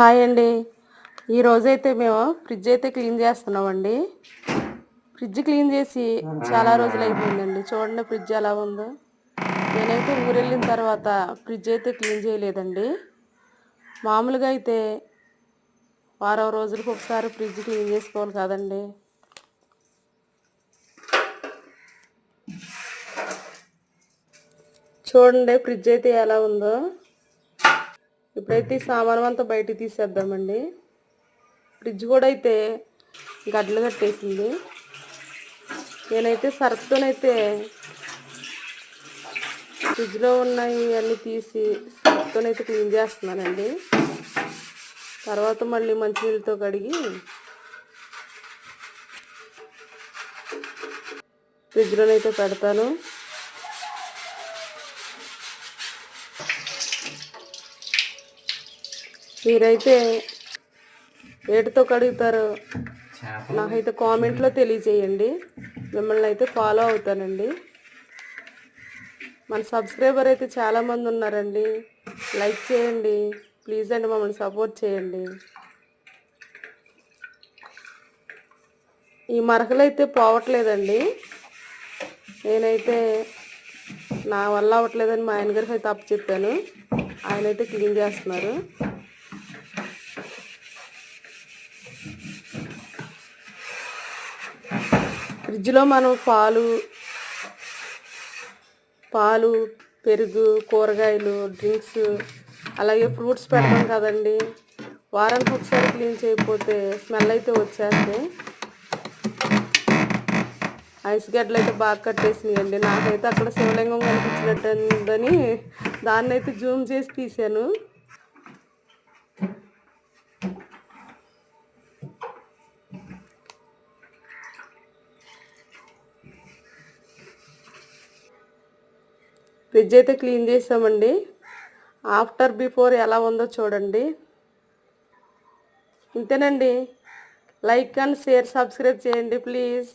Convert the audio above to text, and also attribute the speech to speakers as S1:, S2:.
S1: Hi అండి. ఈరోజైతే మేము ఫ్రిడ్జ్ అయితే క్లీన్ చేస్తున్నామండి. ఫ్రిడ్జ్ క్లీన్ చేసి చాలా రోజులు అయిపోయిందండి చూడండి ఫ్రిడ్జ్ ఎలా ఉందో. నేనైతే ఊరెళ్ళిన తర్వాత ఫ్రిడ్జ్ అయితే క్లీన్ చేయలేదండి. మామూలుగా అయితే వారం రోజులకు ఒకసారి ఫ్రిడ్జ్ క్లీన్ చేసుకోవాలి కదండి. చూడండి ఫ్రిడ్జ్ అయితే ఎలా ఉందో. ఇప్పుడైతే ఈ సామాను అంతా బయటికి తీసేద్దామండి. ఫ్రిడ్జ్ కూడా అయితే గడ్డలు కట్టేసింది. నేనైతే సర్ఫ్తోనైతే ఫ్రిడ్జ్లో ఉన్నాయి అన్నీ తీసి సర్ఫ్తోనైతే క్లీన్ చేస్తున్నానండి. తర్వాత మళ్ళీ మంచినీళ్ళతో కడిగి ఫ్రిడ్జ్లోనైతే పెడతాను. మీరైతే వేటితో కడుగుతారో నాకైతే కామెంట్లో తెలియజేయండి. మిమ్మల్ని అయితే ఫాలో అవుతానండి. మన సబ్స్క్రైబర్ అయితే చాలామంది ఉన్నారండి. లైక్ చేయండి. ప్లీజ్ అండి మమ్మల్ని సపోర్ట్ చేయండి. ఈ మరకలు అయితే పోవట్లేదండి. నేనైతే నా వల్ల అవ్వట్లేదని మా ఆయన గారికి అయితే అప్పు చెప్పాను ఆయన అయితే క్లీన్ చేస్తున్నారు. ఫ్రిడ్జ్లో మనం పాలు పాలు పెరుగు కూరగాయలు డ్రింక్స్ అలాగే ఫ్రూట్స్ పెడతాం కదండి. వారానికి ఒకసారి క్లీన్ చేయకపోతే స్మెల్ అయితే వచ్చేస్తాయి ఐస్ గడ్డలు అయితే బాగా కట్టేసినాయండి. నాకైతే అక్కడ శివలింగం కనిపించినట్టుందని దాన్ని అయితే జూమ్ చేసి తీసాను ఫ్రిడ్జ్ అయితే క్లీన్ చేసామండి. ఆఫ్టర్ బిఫోర్ ఎలా ఉందో చూడండి. ఇంతేనండి. లైక్ అండ్ షేర్ సబ్స్క్రైబ్ చేయండి ప్లీజ్.